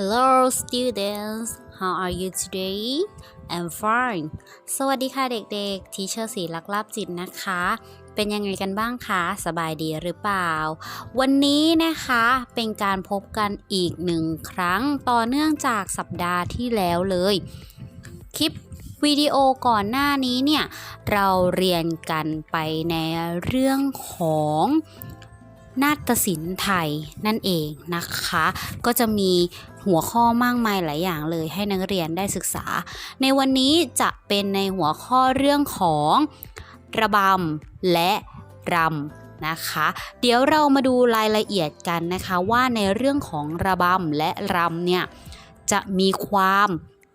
Hello students how are you today I'm fine สวัสดีค่ะเด็กๆ ทีเชอร์สีลักลาบจิตนะคะ เป็นยังไงกันบ้างคะ สบายดีหรือเปล่า วันนี้นะคะเป็นการพบกันอีกหนึ่งครั้งต่อเนื่องจากสัปดาห์ที่แล้วเลย คลิปวิดีโอก่อนหน้านี้เนี่ย เราเรียนกันไปในเรื่องของ นาฏศิลป์ไทยนั่นเองนะคะ ก็จะมีหัวข้อมากมายหลายอย่างเลยให้นักเรียนได้ศึกษา ในวันนี้จะเป็นในหัวข้อเรื่องของระบำและรำนะคะ เดี๋ยวเรามาดูรายละเอียดกันนะคะว่าในเรื่องของระบำและรำเนี่ยจะมีความ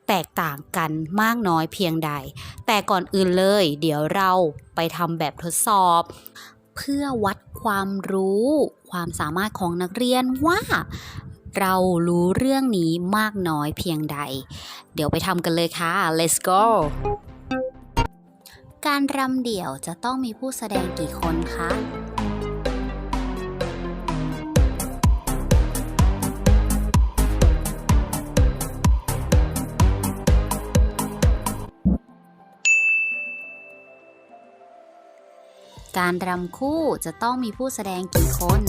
แตกต่างกันมากน้อยเพียงใด แต่ก่อนอื่นเลย เดี๋ยวเราไปทำแบบทดสอบ เพื่อวัดความรู้ ความสามารถของนักเรียนว่าเรารู้เรื่องนี้มากน้อยเพียงใด เดี๋ยวไปทำกันเลยค่ะ let's go การรำเดี่ยวจะต้องมีผู้แสดงกี่คนคะ การรำคู่จะต้องมีผู้แสดงกี่คน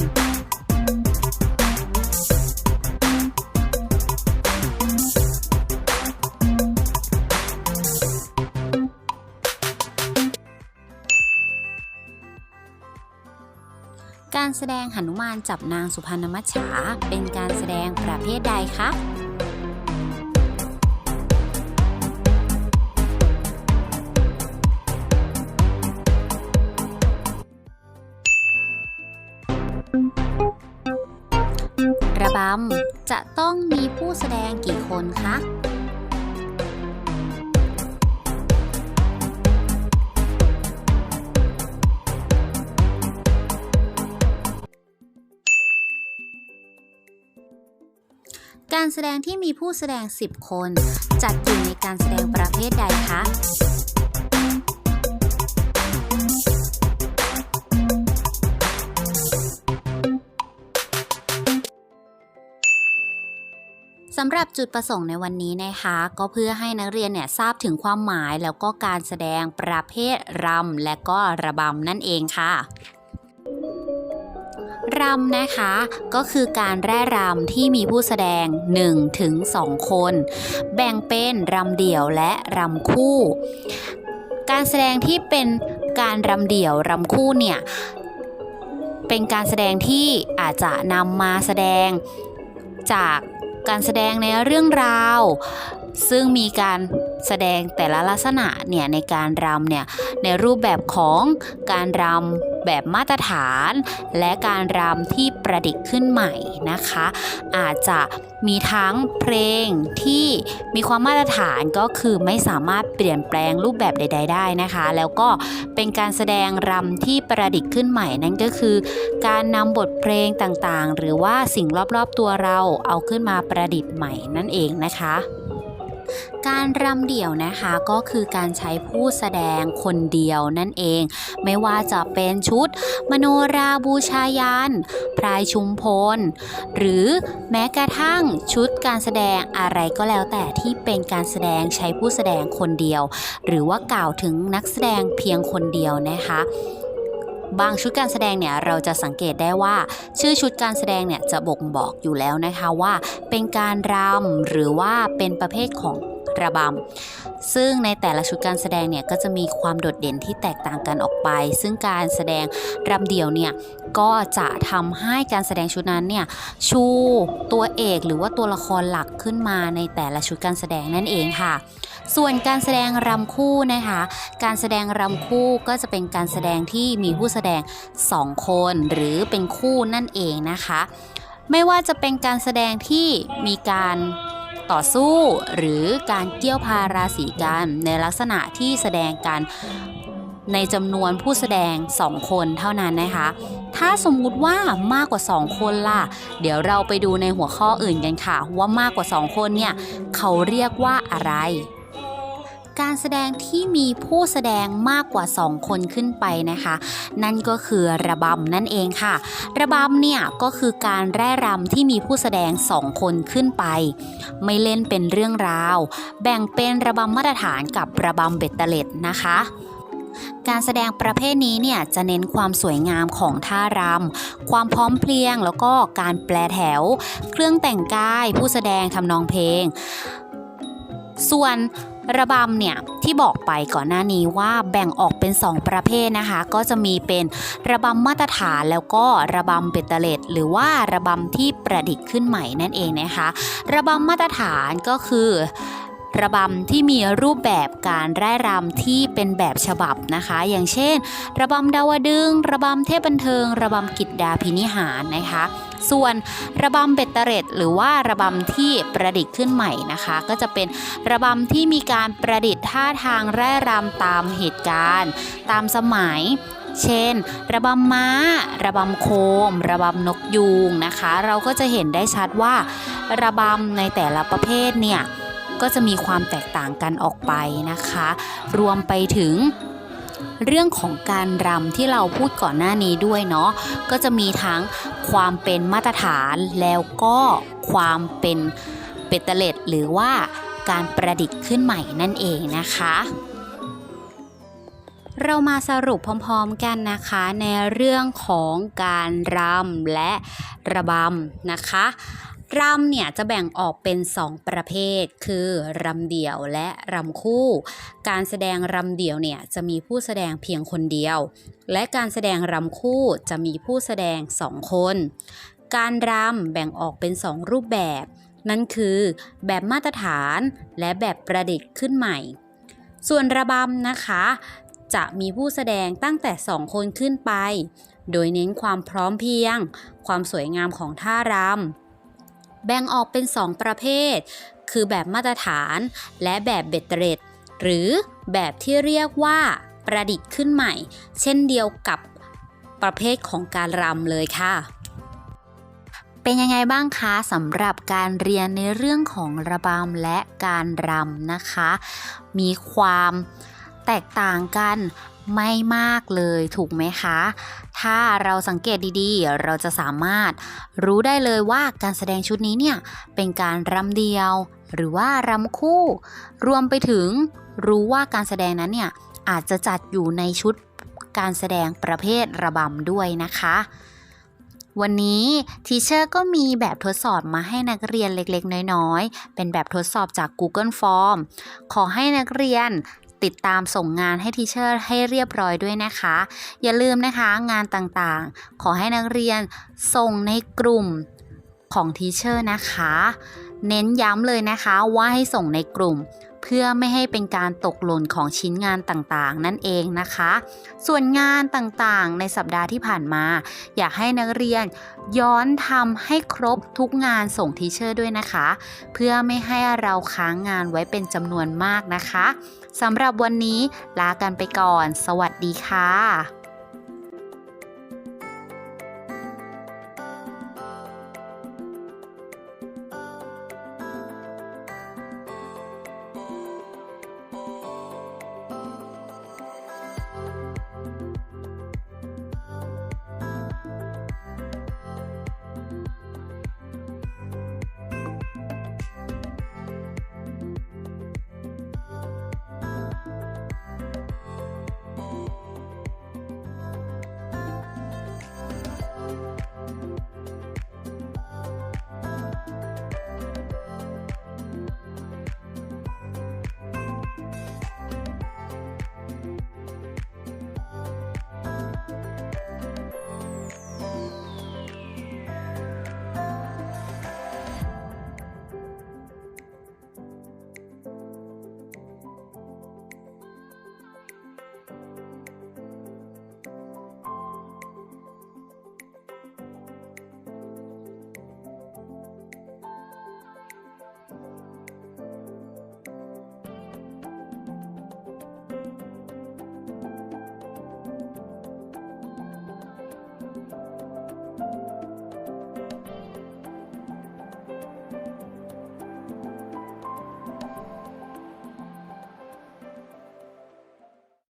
การแสดงหนุมานจับนางสุพรรณมัจฉาเป็นการแสดงประเภทใดคะ ระบำจะต้องมีผู้แสดงกี่คนคะการแสดงที่มีผู้แสดง 10 คน จัดอยู่ในการแสดงประเภทใดคะำหรับจุดประสงค์ในวันนี้นะคะ ก็เพื่อให้นักเรียนเนี่ยทราบถึงความหมายแล้วก็การแสดงประเภทรำและก็ระบำนั่นเองค่ะรำนะคะก็คือการแร่รำที่มีผู้แสดง 1-2ถึง2คน แบ่งเป็นรำเดี่ยวและรำคู่ การแสดงที่เป็นการรำเดี่ยวรำคู่เนี่ย เป็นการแสดงที่อาจจะนำมาแสดงจาก การแสดงในเรื่องราว ซึ่งมีการแสดงแต่ละลักษณะเนี่ยในการรำเนี่ยในรูปแบบของการรำ แบบมาตรฐาน และการรำที่ประดิษฐ์ขึ้นใหม่นะคะ อาจจะมีทั้งเพลงที่มีความมาตรฐานก็คือไม่สามารถเปลี่ยนแปลงรูปแบบใด ๆ ได้นะคะ แล้วก็เป็นการแสดงรำที่ประดิษฐ์ขึ้นใหม่นั่นก็คือ การนำบทเพลงต่างๆ หรือว่าสิ่งรอบๆตัวเราเอาขึ้นมาประดิษฐ์ใหม่นั่นเองนะคะ การรำเดี่ยวนะคะก็คือการใช้ผู้แสดงคนเดียวนั่นเอง ไม่ว่าจะเป็นชุด มโนราบูชายันพรายชุมพล หรือแม้กระทั่งชุดการแสดงอะไรก็แล้วแต่ที่เป็นการแสดงใช้ผู้แสดงคนเดียว หรือว่ากล่าวถึงนักแสดงเพียงคนเดียวนะคะ บางชุดการแสดงเนี่ยเราจะสังเกตได้ว่าชื่อชุดการแสดงเนี่ยจะบ่งบอกอยู่แล้วนะคะว่า เป็นการรำหรือว่าเป็นประเภทของ ระบำ ซึ่งในแต่ละชุดการแสดงเนี่ยก็จะมีความโดดเด่นที่แตกต่างกันออกไป ซึ่งการแสดงรำเดี่ยวเนี่ยก็จะทำให้การแสดงชุดนั้นเนี่ยชูตัวเอกหรือว่าตัวละครหลักขึ้นมาในแต่ละชุดการแสดงนั่นเองค่ะ ส่วนการแสดงรำคู่นะคะ การแสดงรำคู่ก็จะเป็นการแสดงที่มีผู้แสดง 2 คนหรือเป็นคู่นั่นเองนะคะ ไม่ว่าจะเป็นการแสดงที่มีการ ต่อสู้ หรือการเกี่ยวพาราสีกันในลักษณะที่แสดงกันในจำนวนผู้แสดง 2 คนเท่านั้นนะคะ ถ้าสมมุติว่ามากกว่า 2 คนล่ะ เดี๋ยวเราไปดูในหัวข้ออื่นกันค่ะ ว่ามากกว่า 2 คนเนี่ย เขาเรียกว่าอะไร การแสดงที่มีผู้แสดงมากกว่า 2 คนขึ้นไปนะคะ นั่นก็คือระบำนั่นเองค่ะ ระบำเนี่ยก็คือการแร่รำที่มีผู้แสดง 2 คนขึ้นไป ไม่เล่นเป็นเรื่องราว แบ่งเป็นระบำมาตรฐานกับระบำเบ็ดเตล็ดนะคะการแสดงประเภทนี้เนี่ยจะเน้นความสวยงามของท่ารำ ความพร้อมเพรียง แล้วก็การแปลแถว เครื่องแต่งกาย ผู้แสดงทำนองเพลง ส่วน ระบำเนี่ยที่บอกไปก่อนหน้านี้ว่าแบ่งออกเป็น 2 ประเภทนะคะ ก็จะมีเป็นระบำมาตรฐานแล้วก็ระบำเบตเตเลตหรือว่าระบำที่ประดิษฐ์ขึ้นใหม่นั่นเองนะคะ ระบำมาตรฐานก็คือระบำที่มีรูปแบบการร่ายรำที่เป็นแบบฉบับนะคะ อย่างเช่น ระบำดาวดึง ระบำเทพบันเทิง ระบำกิจดาพินิหารนะคะ ส่วนระบำเบตเตเรตหรือว่าระบำที่ประดิษฐ์ขึ้นใหม่นะคะ ก็จะเป็นระบำที่มีการประดิษฐ์ท่าทางแร่รำตามเหตุการณ์ ตามสมัยเช่น ระบำม้า ระบำโคม ระบำนกยูงนะคะ เราก็จะเห็นได้ชัดว่า ระบำในแต่ละประเภทเนี่ย ก็จะมีความแตกต่างกันออกไปนะคะ รวมไปถึง เรื่องของการรำที่เราพูดก่อนหน้านี้ด้วยเนาะก็จะมีทั้งความเป็นมาตรฐานแล้วก็ความเป็นเบตเตเลตหรือว่าการประดิษฐ์ขึ้นใหม่นั่นเองนะคะ เรามาสรุปพร้อมๆกันนะคะในเรื่องของการรำและระบำนะคะ รำเนี่ยจะแบ่งออกเป็น 2 ประเภท คือรำเดี่ยวและรำคู่ การแสดงรำเดี่ยวเนี่ยจะมีผู้แสดงเพียงคนเดียว และการแสดงรำคู่จะมีผู้แสดง 2 คน การรำแบ่งออกเป็น 2 รูปแบบ นั่นคือ แบบมาตรฐานและแบบประดิษฐ์ขึ้นใหม่ ส่วนระบำนะคะ จะมีผู้แสดงตั้งแต่ 2 คนขึ้นไป โดยเน้นความพร้อมเพรียง ความสวยงามของท่ารำ แบ่งออกเป็น 2 ประเภท คือแบบมาตรฐานและแบบเบ็ดเตร็ด หรือแบบที่เรียกว่าประดิษฐ์ขึ้นใหม่ เช่นเดียวกับประเภทของการรำเลยค่ะเป็นยังไงบ้างคะสำหรับการเรียนในเรื่องของระบำและการรำนะคะ มีความแตกต่างกัน ไม่มากเลยถูกไหมคะ ถ้าเราสังเกตดีๆ เราจะสามารถรู้ได้เลยว่าการแสดงชุดนี้เนี่ย เป็นการรำเดียว หรือว่ารำคู่ รวมไปถึงรู้ว่าการแสดงนั้นเนี่ย อาจจะจัดอยู่ในชุดการแสดงประเภทระบำด้วยนะคะวันนี้ทีเชอร์ก็มีแบบทดสอบมาให้นักเรียนเล็กๆ น้อยๆ เป็นแบบทดสอบจาก Google Form ขอให้นักเรียน ติดตามส่งงานให้ทีเชอร์ให้เรียบร้อยด้วยนะคะ อย่าลืมนะคะงานต่างๆ ขอให้นักเรียนส่งในกลุ่มของทีเชอร์นะคะ เน้นย้ำเลยนะคะว่าให้ส่งในกลุ่ม เพื่อไม่ให้เป็นการตกหล่นของชิ้นงานต่างๆ นั่นเองนะคะ ส่วนงานต่างๆ ในสัปดาห์ที่ผ่านมา อยากให้นักเรียนย้อนทำให้ครบทุกงานส่งทีเชอร์ด้วยนะคะ เพื่อไม่ให้เราค้างงานไว้เป็นจำนวนมากนะคะสำหรับวันนี้ลากันไปก่อน สวัสดีค่ะ